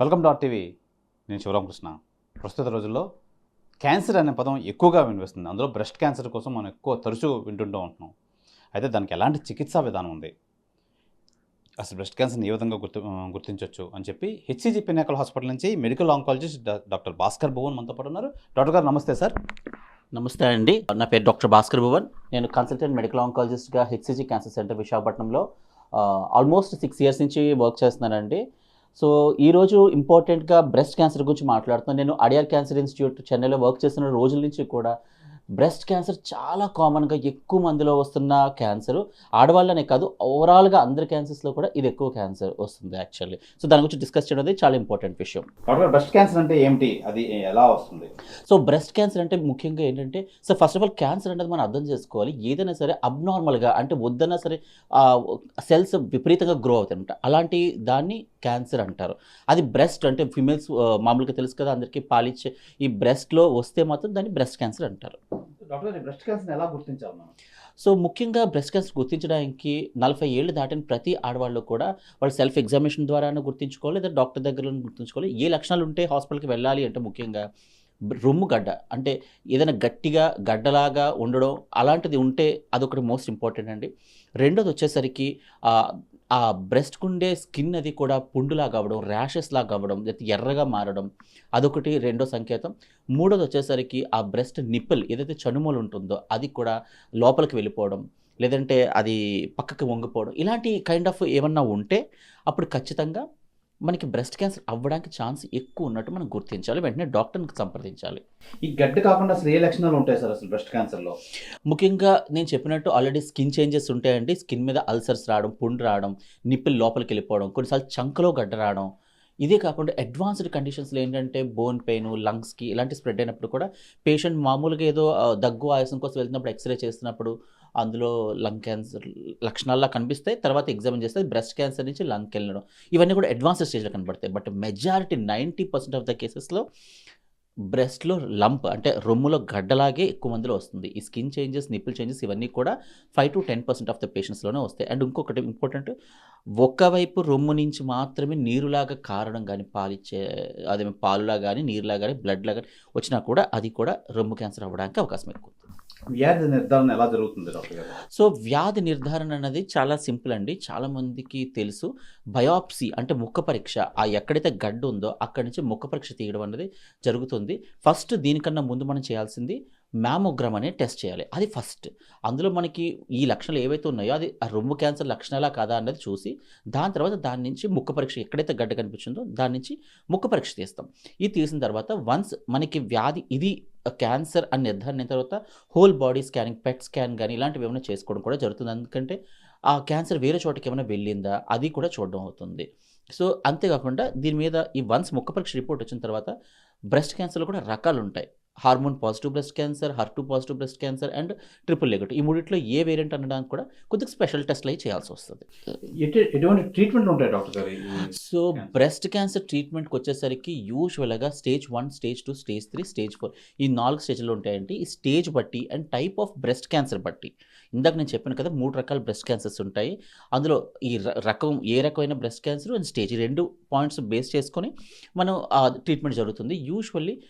Welcome dot TV. నేను శివరామకృష్ణ. ప్రస్తుత రోజుల్లో క్యాన్సర్ అనే పదం ఎక్కువగా వినిపిస్తుంది. అందులో బ్రెస్ట్ క్యాన్సర్ కోసం మనం ఎక్కువ తరచూ వింటుంటూ ఉంటున్నాం. అయితే దానికి ఎలాంటి చికిత్సా విధానం ఉంది? అసలు బ్రెస్ట్ క్యాన్సర్ని ఏ విధంగా గుర్తు గుర్తించవచ్చు అని చెప్పి హెచ్సిజి పినాకల్ హాస్పిటల్ నుంచి medical oncologist doctor Bhaskar Bhuvan మనతో పాటు ఉన్నారు. డాక్టర్ గారు నమస్తే సార్. నమస్తే అండి. నా పేరు డాక్టర్ భాస్కర్ భువన్. నేను కన్సల్టెంట్ మెడికల్ ఆంకాలజిస్ట్గా హెచ్సిజి క్యాన్సర్ సెంటర్ విశాఖపట్నంలో ఆల్మోస్ట్ సిక్స్ ఇయర్స్ నుంచి వర్క్ చేస్తున్నానండి. సో ఈరోజు ఇంపార్టెంట్గా బ్రెస్ట్ క్యాన్సర్ గురించి మాట్లాడుతున్నాను నేను అడియార్ క్యాన్సర్ ఇన్స్టిట్యూట్ చెన్నైలో వర్క్ చేస్తున్న రోజుల నుంచి కూడా బ్రెస్ట్ క్యాన్సర్ చాలా కామన్గా ఎక్కువ మందిలో వస్తున్న క్యాన్సర్ ఆడవాళ్ళనే కాదు ఓవరాల్గా అందరి క్యాన్సర్స్లో కూడా ఇది ఎక్కువ క్యాన్సర్ వస్తుంది యాక్చువల్లీ సో దాని గురించి డిస్కస్ చేయడం అనేది చాలా ఇంపార్టెంట్ విషయం. బ్రెస్ట్ క్యాన్సర్ అంటే ఏమిటి? అది ఎలా వస్తుంది? సో బ్రెస్ట్ క్యాన్సర్ అంటే ముఖ్యంగా ఏంటంటే so first of all cancer అనేది మనం అర్థం చేసుకోవాలి. ఏదైనా సరే అబ్నార్మల్గా అంటే వద్దన్నా సరే సెల్స్ విపరీతంగా గ్రో అవుతాయి అలాంటి దాన్ని క్యాన్సర్ అంటారు. అది బ్రెస్ట్ అంటే ఫిమేల్స్ మామూలుగా తెలుసు కదా అందరికీ పాలిచ్చే ఈ బ్రెస్ట్లో వస్తే మాత్రం దాన్ని బ్రెస్ట్ క్యాన్సర్ అంటారు. డాక్టర్ బ్రెస్ట్ క్యాన్సర్ ఎలా గుర్తించాలి మనం? సో ముఖ్యంగా బ్రెస్ట్ క్యాన్సర్ గుర్తించడానికి నలభై ఏళ్ళు దాటిన ప్రతి ఆడవాళ్ళు కూడా వాళ్ళు సెల్ఫ్ ఎగ్జామినేషన్ ద్వారా గుర్తించుకోవాలి లేదా డాక్టర్ దగ్గర గుర్తించుకోవాలి. ఏ లక్షణాలు ఉంటే హాస్పిటల్కి వెళ్ళాలి అంటే ముఖ్యంగా రొమ్ము గడ్డ అంటే ఏదైనా గట్టిగా గడ్డలాగా ఉండడం అలాంటిది ఉంటే అదొకటి మోస్ట్ ఇంపార్టెంట్ అండి. రెండోది వచ్చేసరికి ఆ, బ్రెస్ట్కు ఉండే స్కిన్ అది కూడా పుండులాగా అవ్వడం ర్యాషెస్ లాగా అవ్వడం లేకపోతే ఎర్రగా మారడం అదొకటి రెండో సంకేతం. మూడోది వచ్చేసరికి ఆ బ్రెస్ట్ నిప్పుల్ ఏదైతే చనుమోలు ఉంటుందో అది కూడా లోపలికి వెళ్ళిపోవడం లేదంటే అది పక్కకి వంగిపోవడం ఇలాంటి కైండ్ ఆఫ్ ఏమన్నా ఉంటే అప్పుడు ఖచ్చితంగా మనకి బ్రెస్ట్ క్యాన్సర్ అవ్వడానికి ఛాన్స్ ఎక్కువ ఉన్నట్టు మనం గుర్తించాలి. వెంటనే డాక్టర్ని సంప్రదించాలి. ఈ గడ్డ కాకుండా అసలు ఏ లక్షణాలు ఉంటాయి సార్ అసలు బ్రెస్ట్ క్యాన్సర్లో ముఖ్యంగా నేను చెప్పినట్టు ఆల్రెడీ స్కిన్ చేంజెస్ ఉంటాయండి. స్కిన్ మీద అల్సర్స్ రావడం పుండు రావడం నిప్పులు లోపలికి వెళ్ళిపోవడం కొన్నిసార్లు చంకలో గడ్డ రావడం. ఇదే కాకుండా అడ్వాన్స్డ్ కండిషన్స్లో ఏంటంటే బోన్ పెయిన్ లంగ్స్కి ఇలాంటి స్ప్రెడ్ అయినప్పుడు కూడా పేషెంట్ మామూలుగా ఏదో దగ్గు ఆయాసం కోసం వెళ్తున్నప్పుడు ఎక్స్రే చేస్తున్నప్పుడు అందులో లంగ్ క్యాన్సర్ లక్షణాల్లో కనిపిస్తాయి. తర్వాత ఎగ్జామిన్ చేస్తే బ్రెస్ట్ క్యాన్సర్ నుంచి లంగ్కి వెళ్ళడం. ఇవన్నీ కూడా అడ్వాన్స్ స్టేజ్లో కనబడతాయి. But majority ninety percent of the కేసెస్లో బ్రెస్ట్లో లంప్ అంటే రొమ్ములో గడ్డలాగే ఎక్కువ మందిలో వస్తుంది. ఈ స్కిన్ చేంజెస్ నిప్పుల్ చేంజెస్ ఇవన్నీ కూడా five to ten percent of the పేషెంట్స్లోనే వస్తాయి. అండ్ ఇంకొకటి ఇంపార్టెంట్ ఒక్కవైపు రొమ్ము నుంచి మాత్రమే నీరులాగా కారడం కానీ పాలిచ్చే అదే పాలులా కానీ నీరులా కానీ బ్లడ్లా కానీ వచ్చినా కూడా అది కూడా రొమ్ము క్యాన్సర్ అవ్వడానికి అవకాశం ఎక్కువ. వ్యాధి నిర్ధారణ ఎలా జరుగుతుంది డాక్టర్ గారు? సో వ్యాధి నిర్ధారణ అనేది చాలా సింపుల్ అండి. చాలా మందికి తెలుసు. బయాప్సీ అంటే ముక్క పరీక్ష. ఆ ఎక్కడైతే గడ్డ ఉందో అక్కడి నుంచి ముక్క పరీక్ష తీయడం అనేది జరుగుతుంది. ఫస్ట్ దీనికన్నా ముందు మనం చేయాల్సింది మ్యామోగ్రామ్ అనే టెస్ట్ చేయాలి. అది ఫస్ట్ అందులో మనకి ఈ లక్షణాలు ఏవైతే ఉన్నాయో అది ఆ రొమ్ము క్యాన్సర్ లక్షణాలా కాదా అన్నది చూసి దాని తర్వాత దాని నుంచి ముక్క పరీక్ష ఎక్కడైతే గడ్డ కనిపించిందో దాని నుంచి ముక్క పరీక్ష తీస్తాం. ఇది తీసిన తర్వాత వన్స్ మనకి వ్యాధి ఇది క్యాన్సర్ అని నిర్ధారణ అయిన తర్వాత whole body scanning pet scan కానీ ఇలాంటివి ఏమైనా చేసుకోవడం కూడా జరుగుతుంది. ఎందుకంటే ఆ క్యాన్సర్ వేరే చోటకి ఏమైనా వెళ్ళిందా అది కూడా చూడడం అవుతుంది. సో అంతేకాకుండా దీని మీద ఈ వన్స్ ముక్క పరీక్ష రిపోర్ట్ వచ్చిన తర్వాత బ్రెస్ట్ క్యాన్సర్లో కూడా రకాలు ఉంటాయి hormone positive breast cancer her two positive breast cancer and triple negative. ఈ మూడిట్లో ఏ వేరియంట్ అనడానికి కూడా కొద్దిగా స్పెషల్ టెస్ట్లు అయి చేయాల్సి వస్తుంది. ఎటువంటి ట్రీట్మెంట్ ఉంటాయి డాక్టర్ గారు సో. బ్రెస్ట్ క్యాన్సర్ ట్రీట్మెంట్కి వచ్చేసరికి యూజువల్గా stage one stage two stage three stage four ఈ నాలుగు స్టేజ్లు ఉంటాయండి. ఈ స్టేజ్ బట్టి and type of breast cancer బట్టి. ఇందాక నేను చెప్పాను కదా మూడు రకాల బ్రెస్ట్ క్యాన్సర్స్ ఉంటాయి. అందులో ఈ ర- రకం ఏ రకమైన బ్రెస్ట్ క్యాన్సర్ అండ్ స్టేజ్ రెండు పాయింట్స్ బేస్ చేసుకొని మనం ట్రీట్మెంట్ జరుగుతుంది. యూజువల్లీ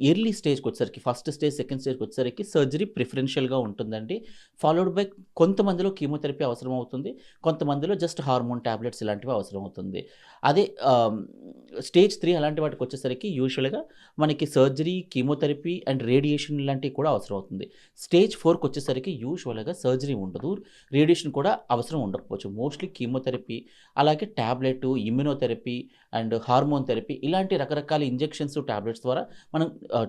ఎర్లీ స్టేజ్కి వచ్చేసరికి ఫస్ట్ స్టేజ్ సెకండ్ స్టేజ్కి వచ్చేసరికి సర్జరీ ప్రిఫరెన్షియల్గా ఉంటుందండి. ఫాలోడ్ బై కొంతమందిలో కీమోథెరపీ అవసరం అవుతుంది కొంతమందిలో జస్ట్ హార్మోన్ ట్యాబ్లెట్స్ ఇలాంటివి అవసరం అవుతుంది అదే స్టేజ్ త్రీ అలాంటి వాటికి వచ్చేసరికి యూజువల్గా మనకి సర్జరీ కీమోథెరపీ అండ్ రేడియేషన్ లాంటివి కూడా అవసరం అవుతుంది స్టేజ్ ఫోర్కి వచ్చేసరికి యూజువల్గా సర్జరీ ఉండదు. రేడియేషన్ కూడా అవసరం ఉండకపోవచ్చు. మోస్ట్లీ కీమోథెరపీ అలాగే tablet immunotherapy and hormone therapy ఇలాంటి రకరకాల ఇంజెక్షన్స్ ట్యాబ్లెట్స్ ద్వారా మనం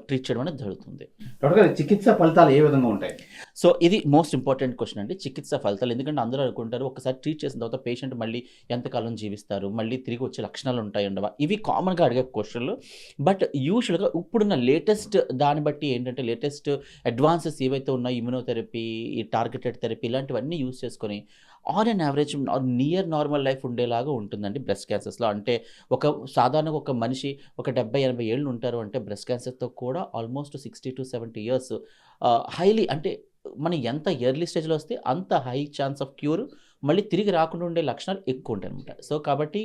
ట్రీట్ చేయడం అనేది జరుగుతుంది. డాక్టర్ చికిత్స ఫలితాలు ఏ విధంగా ఉంటాయి? సో ఇది మోస్ట్ ఇంపార్టెంట్ క్వశ్చన్ అండి. చికిత్స ఫలితాలు ఎందుకంటే అందరూ అనుకుంటారు ఒకసారి ట్రీట్ చేసిన తర్వాత పేషెంట్ మళ్ళీ ఎంతకాలం జీవిస్తారు మళ్ళీ తిరిగి వచ్చే లక్షణాలు ఉంటాయి ఉండవా? ఇవి కామన్గా అడిగే క్వశ్చన్లు బట్ యూజువల్గా ఇప్పుడున్న లేటెస్ట్ దాన్ని బట్టి ఏంటంటే లేటెస్ట్ అడ్వాన్సెస్ ఏవైతే ఉన్నాయో ఇమ్యునోథెరపీ ఈ టార్గెటెడ్ థెరపీ ఇలాంటివన్నీ యూస్ చేసుకొని on and average near normal life ఉండేలాగా ఉంటుందండి బ్రెస్ట్ క్యాన్సర్స్లో అంటే ఒక సాధారణంగా ఒక మనిషి ఒక డెబ్బై ఎనభై ఏళ్ళు ఉంటారు అంటే బ్రెస్ట్ క్యాన్సర్తో కూడా almost sixty to seventy years highly అంటే మనం ఎంత ఎర్లీ స్టేజ్లో వస్తే అంత హై ఛాన్స్ ఆఫ్ క్యూర్ మళ్ళీ తిరిగి రాకుండా ఉండే లక్షణాలు ఎక్కువ ఉంటాయి అనమాట సో కాబట్టి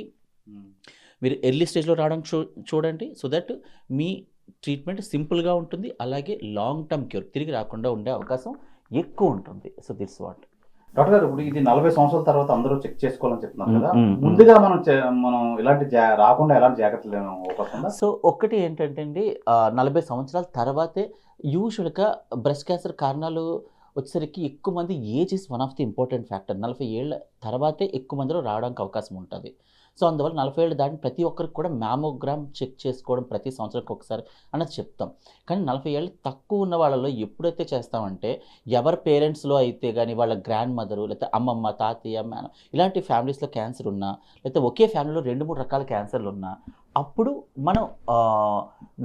మీరు ఎర్లీ స్టేజ్లో రావడం చూ చూడండి. సో దట్ మీ ట్రీట్మెంట్ సింపుల్గా ఉంటుంది. అలాగే లాంగ్ టర్మ్ క్యూర్ తిరిగి రాకుండా ఉండే అవకాశం ఎక్కువ ఉంటుంది. సో దిట్స్ వాట్ డాక్టర్ గారు ఇప్పుడు ఇది నలభై సంవత్సరాల తర్వాత అందరూ చెక్ చేసుకోవాలని చెప్తున్నారు కదా. ముందుగా మనం మనం ఇలాంటి రాకుండా ఎలాంటి జాగ్రత్తలు సో ఒక్కటి ఏంటంటే అండి నలభై సంవత్సరాల తర్వాతే యూజువల్గా బ్రెస్ట్ క్యాన్సర్ కారణాలు వచ్చేసరికి ఎక్కువ మంది age is one of the important factor. నలభై ఏళ్ళ తర్వాతే ఎక్కువ మందిలో రావడానికి అవకాశం ఉంటుంది. సో అందువల్ల నలభై ఏళ్ళు దాటిన ప్రతి ఒక్కరికి కూడా మ్యామోగ్రామ్ చెక్ చేసుకోవడం ప్రతి సంవత్సరానికి ఒకసారి అన్నది చెప్తాం. కానీ నలభై ఏళ్ళు తక్కువ ఉన్న వాళ్ళలో ఎప్పుడైతే చేస్తామంటే ఎవరి పేరెంట్స్లో అయితే కానీ వాళ్ళ గ్రాండ్ మదరు లేకపోతే అమ్మమ్మ తాతయ్య మేన ఇలాంటి ఫ్యామిలీస్లో క్యాన్సర్ ఉన్నా లేకపోతే ఒకే ఫ్యామిలీలో రెండు మూడు రకాల క్యాన్సర్లు ఉన్నా అప్పుడు మనం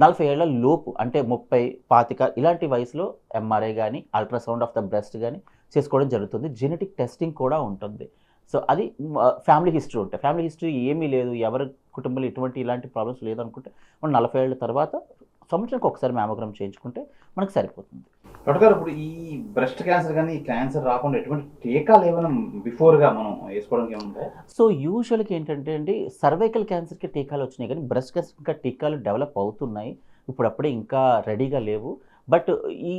నలభై ఏళ్ళ లోపు అంటే ముప్పై పాతిక ఇలాంటి వయసులో ఎంఆర్ఐ కానీ అల్ట్రాసౌండ్ ఆఫ్ ద బ్రెస్ట్ కానీ చేసుకోవడం జరుగుతుంది. జెనెటిక్ టెస్టింగ్ కూడా ఉంటుంది. సో అది ఫ్యామిలీ హిస్టరీ ఉంటాయి ఫ్యామిలీ హిస్టరీ ఏమీ లేదు ఎవరి కుటుంబంలో ఎటువంటి ఇలాంటి ప్రాబ్లమ్స్ లేదనుకుంటే మనం నలభై ఏళ్ళ తర్వాత సంవత్సరానికి ఒకసారి మ్యామోగ్రామ్ చేయించుకుంటే మనకు సరిపోతుంది. డాక్టర్ గారు ఇప్పుడు ఈ బ్రెస్ట్ క్యాన్సర్ కానీ ఈ క్యాన్సర్ రాకుండా ఎటువంటి టీకాలు ఏమైనా బిఫోర్గా మనం వేసుకోవడానికి ఏముంటాయి సో యూజువల్గా ఏంటంటే అండి సర్వైకల్ క్యాన్సర్కి టీకాలు వచ్చినాయి కానీ బ్రెస్ట్ క్యాన్సర్ ఇంకా టీకాలు డెవలప్ అవుతున్నాయి. ఇప్పుడప్పుడే ఇంకా రెడీగా లేవు. బట్ ఈ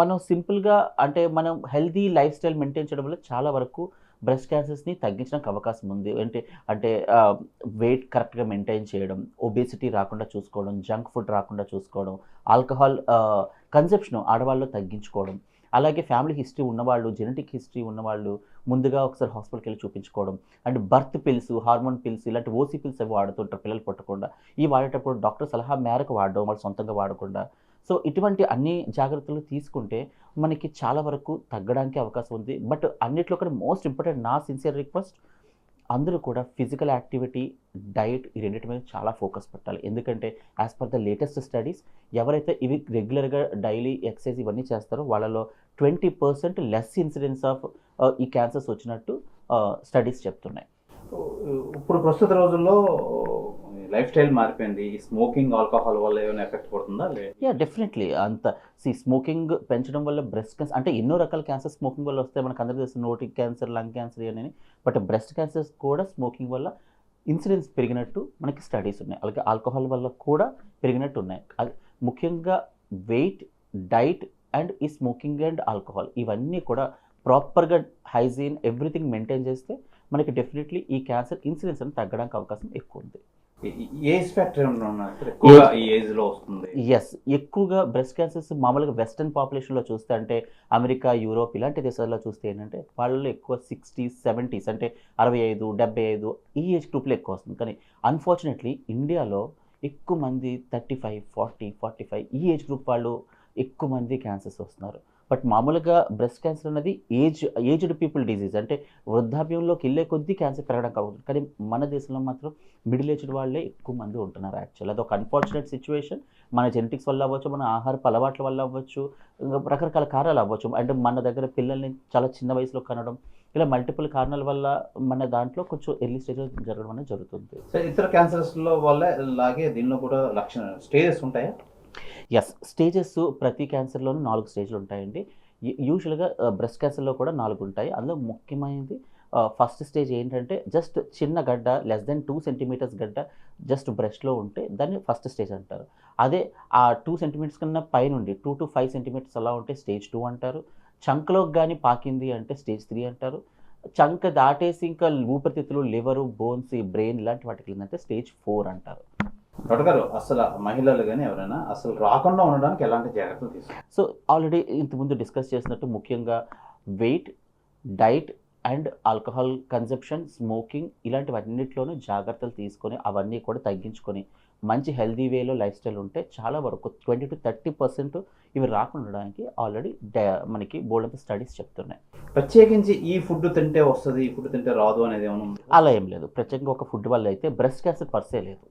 మనం సింపుల్గా అంటే మనం హెల్దీ లైఫ్ స్టైల్ మెయింటైన్ చేయడం వల్ల చాలా వరకు బ్రెస్ట్ క్యాన్సర్స్ని తగ్గించడానికి అవకాశం ఉంది. అంటే అంటే వెయిట్ కరెక్ట్గా మెయింటైన్ చేయడం ఒబేసిటీ రాకుండా చూసుకోవడం జంక్ ఫుడ్ రాకుండా చూసుకోవడం ఆల్కహాల్ కన్సెప్షన్ ఆడవాళ్ళు తగ్గించుకోవడం అలాగే ఫ్యామిలీ హిస్టరీ ఉన్నవాళ్ళు జెనెటిక్ హిస్టరీ ఉన్నవాళ్ళు ముందుగా ఒకసారి హాస్పిటల్కి వెళ్ళి చూపించుకోవడం and birth pills hormone pills ఇలాంటి ఓసీ పిల్స్ అవి వాడుతుంటారు పిల్లలు పుట్టకుండా. ఈ వాడేటప్పుడు డాక్టర్ సలహా మేరకు వాడడం వాళ్ళు సొంతంగా వాడకుండా సో ఇటువంటి అన్ని జాగ్రత్తలు తీసుకుంటే మనకి చాలా వరకు తగ్గడానికి అవకాశం ఉంది. బట్ అన్నిట్లో కూడా మోస్ట్ ఇంపార్టెంట్ నా సిన్సియర్ రిక్వెస్ట్ అందరూ కూడా ఫిజికల్ యాక్టివిటీ డైట్ ఈ రెండింటి మీద చాలా ఫోకస్ పెట్టాలి. ఎందుకంటే as per the latest studies ఎవరైతే ఇవి రెగ్యులర్గా డైలీ ఎక్సర్సైజ్ ఇవన్నీ చేస్తారో వాళ్ళలో twenty percent less incidence of ఈ క్యాన్సర్స్ వచ్చినట్టు స్టడీస్ చెప్తున్నాయి. ఇప్పుడు ప్రస్తుత రోజుల్లో లైఫ్ స్టైల్ మారిపోయింది. ఈ స్మోకింగ్ ఆల్కహాల్ వల్ల ఏమైనా ఎఫెక్ట్ పడుతుందా? లేదు యా డెఫినెట్లీ అంత సి స్మోకింగ్ పెంచడం వల్ల బ్రెస్ట్ క్యాన్సర్ అంటే ఎన్నో రకాల క్యాన్సర్ స్మోకింగ్ వల్ల వస్తే మనకు అందరికీ తెలుసు నోటి క్యాన్సర్ లంగ్ క్యాన్సర్ అని బట్ బ్రెస్ట్ క్యాన్సర్స్ కూడా స్మోకింగ్ వల్ల ఇన్సిడెన్స్ పెరిగినట్టు మనకి స్టడీస్ ఉన్నాయి. అలాగే ఆల్కహాల్ వల్ల కూడా పెరిగినట్టు ఉన్నాయి. అది ముఖ్యంగా వెయిట్ డైట్ అండ్ ఈ స్మోకింగ్ అండ్ ఆల్కహాల్ ఇవన్నీ కూడా ప్రాపర్గా హైజీన్ ఎవ్రీథింగ్ మెయింటైన్ చేస్తే మనకి డెఫినెట్లీ ఈ క్యాన్సర్ ఇన్సిడెన్స్ అని తగ్గడానికి అవకాశం ఎక్కువ ఉంది. వస్తుంది. ఎస్ ఎక్కువగా బ్రెస్ట్ క్యాన్సర్స్ మామూలుగా వెస్టర్న్ పాపులేషన్లో చూస్తే అంటే అమెరికా యూరోప్ ఇలాంటి దేశాల్లో చూస్తే ఏంటంటే వాళ్ళలో ఎక్కువ సిక్స్టీస్ సెవెంటీస్ అంటే అరవై ఐదు డెబ్బై ఐదు ఈ ఏజ్ గ్రూప్లో ఎక్కువ వస్తుంది. కానీ అన్ఫార్చునేట్లీ ఇండియాలో ఎక్కువ మంది thirty five forty forty five ఈ ఏజ్ గ్రూప్ వాళ్ళు ఎక్కువ మంది క్యాన్సర్స్ వస్తున్నారు. బట్ మామూలుగా బ్రెస్ట్ క్యాన్సర్ అనేది ఏజ్ ఏజ్డ్ పీపుల్ డిజీజ్. అంటే వృద్ధాప్యంలోకి వెళ్ళే కొద్దీ క్యాన్సర్ పెరగడానికి అవుతుంది కానీ మన దేశంలో మాత్రం మిడిల్ ఏజ్డ్ వాళ్ళే ఎక్కువ మంది ఉంటున్నారు యాక్చువల్. అది ఒక అన్ఫార్చునేట్ సిచ్యువేషన్ మన జెనెటిక్స్ వల్ల అవ్వచ్చు మన ఆహారపు అలవాట్ల వల్ల అవ్వచ్చు ఇంకా రకరకాల కారణాలు అవ్వచ్చు. అంటే మన దగ్గర పిల్లల్ని చాలా చిన్న వయసులో కనడం ఇలా మల్టిపుల్ కారణాల వల్ల మన దాంట్లో కొంచెం ఎర్లీ స్టేజ్ జరగడం అనేది జరుగుతుంది. సో ఇతర క్యాన్సర్స్లో వల్ల లాగే దీనిలో కూడా లక్షణ స్టేజెస్ ఉంటాయా? ఎస్ స్టేజెస్ ప్రతి క్యాన్సర్లోనూ నాలుగు స్టేజ్లు ఉంటాయండి. యూజువల్గా బ్రెస్ట్ క్యాన్సర్లో కూడా నాలుగు ఉంటాయి. అందులో ముఖ్యమైనది uh, ఫస్ట్ స్టేజ్ ఏంటంటే జస్ట్ చిన్న గడ్డ లెస్ దెన్ టూ సెంటీమీటర్స్ గడ్డ జస్ట్ బ్రెస్ట్లో ఉంటే దాన్ని ఫస్ట్ స్టేజ్ అంటారు. అదే ఆ టూ సెంటీమీటర్స్ కన్నా పైనుండి టూ టు ఫైవ్ సెంటీమీటర్స్ అలా ఉంటే స్టేజ్ టూ అంటారు. చంకలోకి కానీ పాకింది అంటే స్టేజ్ త్రీ అంటారు. చంక దాటేసి ఇంకా ఊపిరితిత్తులు లివరు బోన్స్ బ్రెయిన్ ఇలాంటి వాటికి ఏంటంటే స్టేజ్ ఫోర్ అంటారు. గారు అసలు మహిళలు కానీ ఎవరైనా అసలు రాకుండా ఉండడానికి ఎలాంటి జాగ్రత్తలు తీసుకోవాలి సో ఆల్రెడీ ఇంతకుముందు డిస్కస్ చేసినట్టు ముఖ్యంగా weight diet and alcohol consumption smoking ఇలాంటివన్నిటిలోనూ జాగ్రత్తలు తీసుకొని అవన్నీ కూడా తగ్గించుకొని మంచి హెల్దీ వేలో లైఫ్ స్టైల్ ఉంటే చాలా వరకు ట్వంటీ టు థర్టీ పర్సెంట్ ఇవి రాకుండా ఉండడానికి ఆల్రెడీ మనకి బోల్డ్ స్టడీస్ చెప్తున్నాయి. ప్రత్యేకించి ఈ ఫుడ్ తింటే వస్తుంది ఈ ఫుడ్ తింటే రాదు అనేది ఏమైనా? అలా ఏం లేదు. ప్రత్యేకంగా ఒక ఫుడ్ వల్ల అయితే బ్రెస్ట్ క్యాన్సర్ పర్సే లేదు.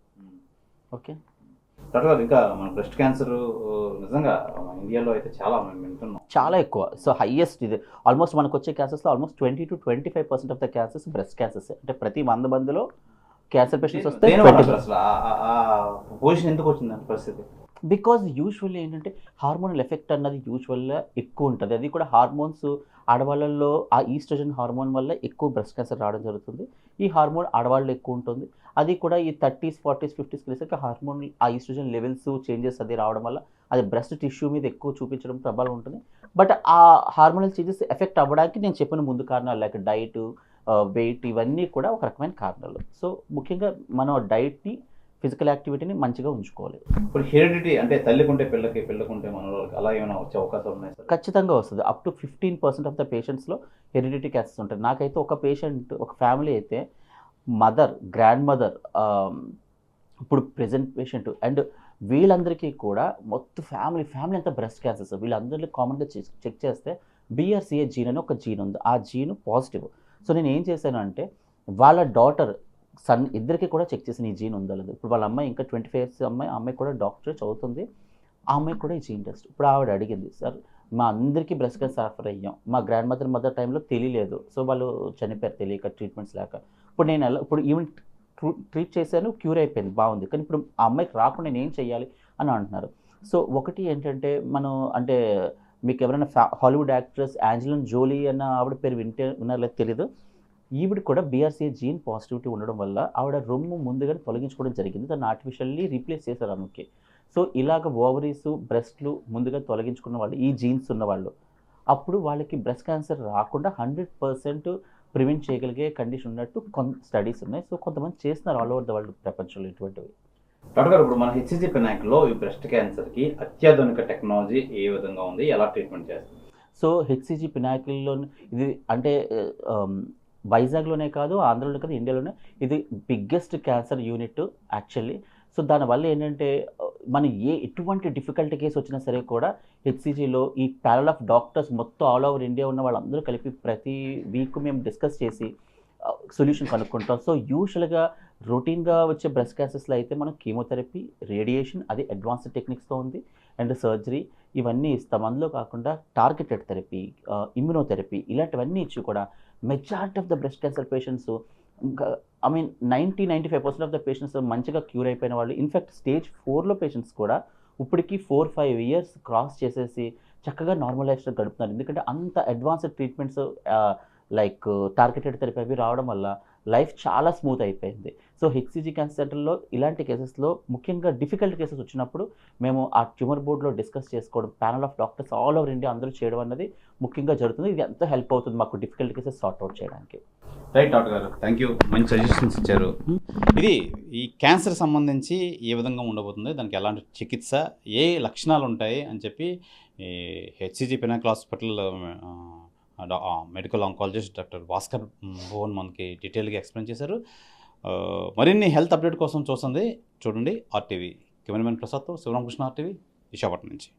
ఓకే. గారు ఇంకా మన బ్రెస్ట్ క్యాన్సర్ నిజంగా ఇండియాలో అయితే చాలా మనం వింటున్నాం. చాలా ఎక్కువ. సో హైయెస్ట్ ఇది. ఆల్మోస్ట్ మనకు వచ్చే క్యాన్సర్స్లో almost twenty to twenty five percent of the cancers breast cancers. అంటే ప్రతి వంద మందిలో క్యాన్సర్ పేషెంట్స్ వస్తే అసలు? పొజిషన్ ఎందుకు వచ్చింది అంత పరిస్థితి? బికాజ్ యూజువల్లీ ఏంటంటే హార్మోనల్ ఎఫెక్ట్ అన్నది యూజువల్గా ఎక్కువ ఉంటుంది. అది కూడా హార్మోన్స్ ఆడవాళ్ళల్లో ఆ ఈస్ట్రోజన్ హార్మోన్ వల్ల ఎక్కువ బ్రెస్ట్ క్యాన్సర్ రావడం జరుగుతుంది. ఈ హార్మోన్ ఆడవాళ్ళు ఎక్కువ ఉంటుంది. అది కూడా ఈ థర్టీస్ ఫార్టీస్ ఫిఫ్టీస్ కలిసాక హార్మోన్ ఆ ఈస్ట్రోజన్ లెవెల్స్ చేంజెస్ అది రావడం వల్ల అది బ్రెస్ట్ టిష్యూ మీద ఎక్కువ చూపించడం ప్రభావం ఉంటుంది. బట్ ఆ హార్మోనల్ చేంజెస్ ఎఫెక్ట్ అవ్వడానికి నేను చెప్పిన ముందు కారణాలు లైక్ డైట్ వెయిట్ ఇవన్నీ కూడా ఒక రకమైన కారణాలు. సో ముఖ్యంగా మనం డైట్ని ఫిజికల్ యాక్టివిటీని మంచిగా ఉంచుకోవాలి. ఇప్పుడు హెరిడిటీ అంటే తల్లికుంటే పిల్లకి పిల్లకుంటే మనోళ్ళకి అలా ఏమైనా వచ్చే అవకాశాలు ఉన్నాయి ఖచ్చితంగా వస్తుంది. Up to fifteen percent of the పేషెంట్స్లో heredity cancers ఉంటాయి. నాకైతే ఒక పేషెంట్ ఒక ఫ్యామిలీ అయితే మదర్ గ్రాండ్ మదర్ ఇప్పుడు ప్రెసెంట్ పేషెంట్ అండ్ వీళ్ళందరికీ కూడా మొత్తం ఫ్యామిలీ ఫ్యామిలీ అంతా బ్రెస్ట్ క్యాన్సర్స్ వీళ్ళందరినీ కామన్గా చెక్ చేస్తే బిఆర్సిఏ జీన్ అని ఒక జీన్ ఉంది. ఆ జీన్ పాజిటివ్ సో నేను ఏం చేశాను అంటే వాళ్ళ డాటర్ సన్ ఇద్దరికి కూడా చెక్ చేసిన ఈ జీన్ ఉందా లేదు? ఇప్పుడు వాళ్ళ అమ్మాయి ఇంకా ట్వంటీ ఫైవ్ ఇయర్స్ అమ్మాయి ఆ అమ్మాయి కూడా డాక్టర్ చదువుతుంది. ఆ అమ్మాయి కూడా ఈ జీన్ టెస్ట్. ఇప్పుడు ఆవిడ అడిగింది సార్ మా అందరికీ బ్రెస్ట్ క్యాన్సర్ సఫర్ అయ్యాం. మా గ్రాండ్ మదర్ మదర్ టైంలో తెలియలేదు. సో వాళ్ళు చనిపోయారు తెలియక ట్రీట్మెంట్స్ లేక. ఇప్పుడు నేను ఎలా ఇప్పుడు ఈవెన్ ట్రీట్ చేశాను క్యూర్ అయిపోయింది బాగుంది. కానీ ఇప్పుడు ఆ అమ్మాయికి రాకుండా నేను ఏం చేయాలి అని అంటున్నారు. సో ఒకటి ఏంటంటే మనం అంటే మీకు ఎవరైనా ఫ్యా హాలీవుడ్ యాక్ట్రెస్ యాంజలిన్ జోలీ అన్న ఆవిడ పేరు వింటే విన్నారో తెలియదు ఈవిడ కూడా బీఆర్సీఏ జీన్ పాజిటివిటీ ఉండడం వల్ల ఆవిడ రొమ్ము ముందుగానే తొలగించుకోవడం జరిగింది. దాన్ని ఆర్టిఫిషియల్లీ రీప్లేస్ చేశారు ఆమెకి. సో ఇలాగ ఓవరీస్ బ్రెస్ట్లు ముందుగా తొలగించుకున్న వాళ్ళు ఈ జీన్స్ ఉన్న వాళ్ళు అప్పుడు వాళ్ళకి బ్రెస్ట్ క్యాన్సర్ రాకుండా హండ్రెడ్ పర్సెంట్ ప్రివెంట్ చేయగలిగే కండిషన్ ఉన్నట్టు కొంత స్టడీస్ ఉన్నాయి. సో కొంతమంది చేస్తున్నారు ఆల్ ఓవర్ ద వరల్డ్ ప్రపంచంలో ఇటువంటివి. డాక్టర్ గారు ఇప్పుడు మన హెచ్సిజి పినాక్లో ఈ బ్రెస్ట్ క్యాన్సర్కి అత్యాధునిక టెక్నాలజీ ఏ విధంగా ఉంది? ఎలా ట్రీట్మెంట్ చేస్తుంది సో హెచ్సిజి పినాకిల్లో ఇది అంటే వైజాగ్లోనే కాదు ఆంధ్రలోనే కాదు ఇండియాలోనే. ఇది biggest cancer unit actually so దానివల్ల ఏంటంటే మనం మన ఏ ఎటువంటి డిఫికల్టీ కేసు వచ్చినా సరే కూడా హెచ్సిజీలో ఈ ప్యారల్ ఆఫ్ డాక్టర్స్ మొత్తం ఆల్ ఓవర్ ఇండియా ఉన్న వాళ్ళందరూ కలిపి ప్రతి వీక్ మేము డిస్కస్ చేసి సొల్యూషన్ కనుక్కుంటాం. సో యూజువల్గా రొటీన్గా వచ్చే బ్రెస్ట్ క్యాన్సర్స్లో అయితే మనం కీమోథెరపీ రేడియేషన్ అది అడ్వాన్స్డ్ టెక్నిక్స్తో ఉంది. అండ్ సర్జరీ ఇవన్నీ ఇస్తాం. అందులో కాకుండా టార్గెటెడ్ థెరపీ ఇమ్యునోథెరపీ ఇలాంటివన్నీ ఇచ్చి కూడా majority of the breast cancer patients ఇంకా I mean ninety ninety five percent of the patients మంచిగా క్యూర్ అయిపోయిన వాళ్ళు. ఇన్ఫాక్ట్ స్టేజ్ ఫోర్లో పేషెంట్స్ కూడా ఇప్పటికీ ఫోర్ ఫైవ్ ఇయర్స్ క్రాస్ చేసేసి చక్కగా నార్మల్ లైఫ్ స్టైల్ గడుపుతున్నారు. ఎందుకంటే అంత advanced treatments like targeted therapy అవి రావడం వల్ల లైఫ్ చాలా స్మూత్ అయిపోయింది. సో హెచ్సిజీ క్యాన్సర్ సెంటర్లో ఇలాంటి కేసెస్లో ముఖ్యంగా డిఫికల్ట్ కేసెస్ వచ్చినప్పుడు మేము ఆ ట్యూమర్ బోర్డ్లో డిస్కస్ చేసుకోవడం panel of doctors all over India అందరూ చేయడం అన్నది ముఖ్యంగా జరుగుతుంది. ఇది ఎంతో హెల్ప్ అవుతుంది మాకు డిఫికల్ట్ కేసెస్ సార్ట్ అవుట్ చేయడానికి. రైట్ డాక్టర్ గారు. థ్యాంక్ యూ మంచి సజెషన్స్ ఇచ్చారు. ఇది ఈ క్యాన్సర్ సంబంధించి ఏ విధంగా ఉండబోతుంది? దానికి ఎలాంటి చికిత్స ఏ లక్షణాలు ఉంటాయి అని చెప్పి ఈ HCG Pinnacle hospital medical oncologist doctor Bhaskar Bhuvan మనకి డీటెయిల్గా ఎక్స్ప్లెయిన్ చేశారు. మరిన్ని హెల్త్ అప్డేట్ కోసం చూస్తుంది చూడండి ఆర్టీవీ. కెమెరామెన్ ప్రసాద్తో శివరామకృష్ణ ఆర్టీవీ విశాఖపట్నం నుంచి.